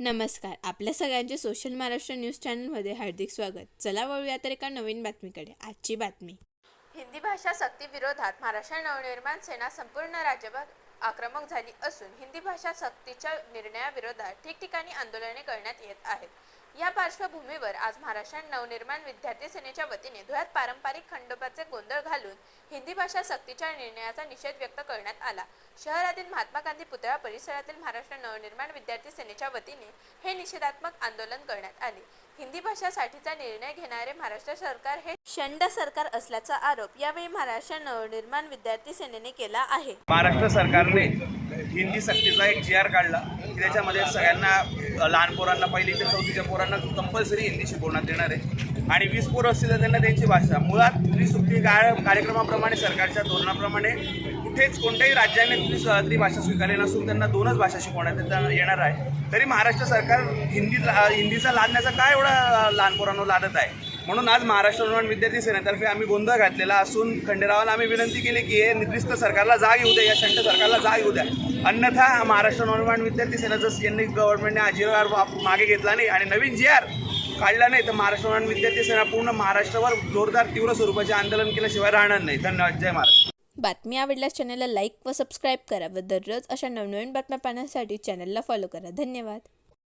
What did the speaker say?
नमस्कार. आपल्या सगळ्यांचे सोशल महाराष्ट्र न्यूज चॅनलमध्ये हार्दिक स्वागत. चला वळूया तर एका नवीन बातमीकडे. आजची बातमी. हिंदी भाषा सक्ती विरोधात महाराष्ट्र नवनिर्माण सेना संपूर्ण राज्यभर आक्रमक झाली असून हिंदी भाषा सक्तीच्या निर्णयाविरोधात ठिकठिकाणी आंदोलने करण्यात येत आहेत. या पार्श्वभूमीवर आज महाराष्ट्र नवनिर्माण विद्यार्थी सेनेच्या वतीने धुळ्यात पारंपरिक खंडोबाचे गोंधळ घालून हिंदी भाषा सक्तीच्या निर्णयाचा निषेध व्यक्त करण्यात आला. शहरातील महात्मा गांधी पुतळा परिसरातील महाराष्ट्र नवनिर्माण विद्यार्थी सेनेच्या वतीने हे निषेधात्मक आंदोलन करण्यात आले. हिंदी भाषासाठीचा निर्णय घेणारे महाराष्ट्र सरकार हे शंड सरकार असल्याचा आरोप यावेळी महाराष्ट्र नवनिर्माण विद्यार्थी सेनेने केला आहे. महाराष्ट्र सरकारने हिंदी सक्तीचा एक जी आर काढला की त्याच्यामध्ये सगळ्यांना लहान पोरांना पहिली ते चौथीच्या पोरांना कंपल्सरी हिंदी शिकवण्यात येणार आहे. आणि वीस पोरं असतील तर त्यांना त्यांची भाषा. मुळात त्रिसुक्ती काळ कार्यक्रमाप्रमाणे सरकारच्या धोरणाप्रमाणे कुठेच कोणत्याही राज्याने त्रिस भाषा स्वीकारली नसून त्यांना दोनच भाषा शिकवण्यात येणार आहे. तरी महाराष्ट्र सरकार हिंदी हिंदीचा लादण्याचा काय एवढा लहान पोरांवर लादत आहे? म्हणून आज महाराष्ट्र निर्माण विद्यार्थी सेनेतर्फे आम्ही गोंधळ घातलेला असून खंडेरावाला आम्ही विनंती केली की हे निद्रिस्त सरकारला जाग येऊ द्या या शंट सरकारला जाग येऊ द्या. अन्यथा महाराष्ट्र नवनिर्माण विद्यार्थी सेनेचं यांनी गव्हर्नमेंटने हा मागे घेतला नाही आणि नवीन जी आर काढला नाही. तर महाराष्ट्र नवनिर्माण विद्यार्थी सेना पूर्ण महाराष्ट्रावर जोरदार तीव्र स्वरूपाचे आंदोलन केल्याशिवाय राहणार नाही. धन्यवाद. जय महाराष्ट्र. बातमी आवडल्यास चॅनलला लाईक व सबस्क्राईब करा व दररोज अशा नवनवीन बातम्या पाहण्यासाठी चॅनलला फॉलो करा. धन्यवाद.